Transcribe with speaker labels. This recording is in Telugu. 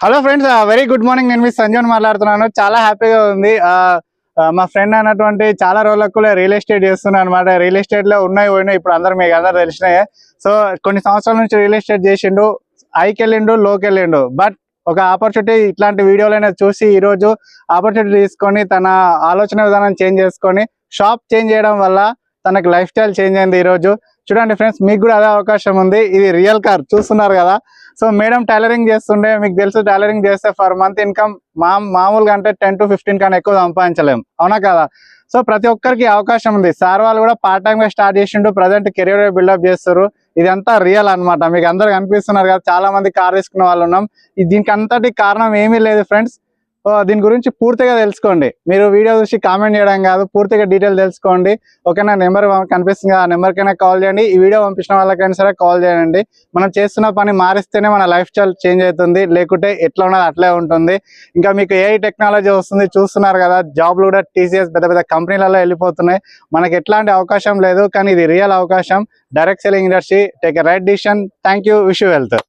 Speaker 1: Hello friends very good morning నేను మీ సంజయ్ మాట్లాడుతున్నాను. చాలా హ్యాపీగా ఉంది. మా ఫ్రెండ్ అన్నటువంటి చాలా రోజులకు రియల్ ఎస్టేట్ చేస్తున్నాను అనమాట రియల్ ఎస్టేట్లో ఉన్నాయి పోయినాయి. ఇప్పుడు అందరు మీకు అందరూ తెలిసినాయి. సో కొన్ని సంవత్సరాల నుంచి రియల్ ఎస్టేట్ చేసిండు హైకి వెళ్ళిండు లోకి వెళ్ళిండు. బట్ ఒక ఆపర్చునిటీ ఇట్లాంటి వీడియోలైనా చూసి ఈ రోజు ఆపర్చునిటీ తీసుకొని తన ఆలోచన విధానం చేంజ్ చేసుకొని షాప్ చేంజ్ చేయడం వల్ల తనకు లైఫ్ స్టైల్ చేంజ్ అయింది ఈరోజు చూడండి ఫ్రెండ్స్ మీకు కూడా అదే అవకాశం ఉంది. ఇది రియల్ కార్ చూస్తున్నారు కదా. సో మేడం టైలరింగ్ చేస్తుండే మీకు తెలుసు టైలరింగ్ చేస్తే ఫర్ మంత్ ఇన్కమ్ మా మామూలుగా అంటే టెన్ టు ఫిఫ్టీన్ కన్నా ఎక్కువ సంపాదించలేం. అవునా కదా? సో ప్రతి ఒక్కరికి అవకాశం ఉంది. సార్ వాళ్ళు కూడా పార్ట్ టైం గా స్టార్ట్ చేసిండు ప్రజెంట్ కెరీర్ బిల్డప్ చేస్తారు. ఇదంతా రియల్ అన్నమాట. మీకు అందరు కనిపిస్తున్నారు కదా చాలా మంది కార్ తీసుకున్న వాళ్ళు ఉన్నాం దీనికి అంతటి కారణం ఏమీ లేదు ఫ్రెండ్స్. దీని గురించి పూర్తిగా తెలుసుకోండి. మీరు వీడియో చూసి కామెంట్ చేయడం కాదు పూర్తిగా డీటెయిల్ తెలుసుకోండి. ఓకేనా? నెంబర్ కనిపిస్తుంది ఆ నెంబర్కైనా కాల్ చేయండి. ఈ వీడియో పంపించిన వాళ్ళకైనా సరే కాల్ చేయండి. మనం చేస్తున్న పని మారిస్తేనే మన లైఫ్ స్టైల్ చేంజ్ అవుతుంది. లేకుంటే ఎట్లా ఉన్నది అట్లే ఉంటుంది. ఇంకా మీకు ఏ టెక్నాలజీ వస్తుంది. చూస్తున్నారు కదా జాబ్లు కూడా టీసీఎస్ పెద్ద పెద్ద కంపెనీలలో వెళ్ళిపోతున్నాయి. మనకి ఎట్లాంటి అవకాశం లేదు కానీ ఇది రియల్ అవకాశం. Direct selling industry take right decision thank you wish wealth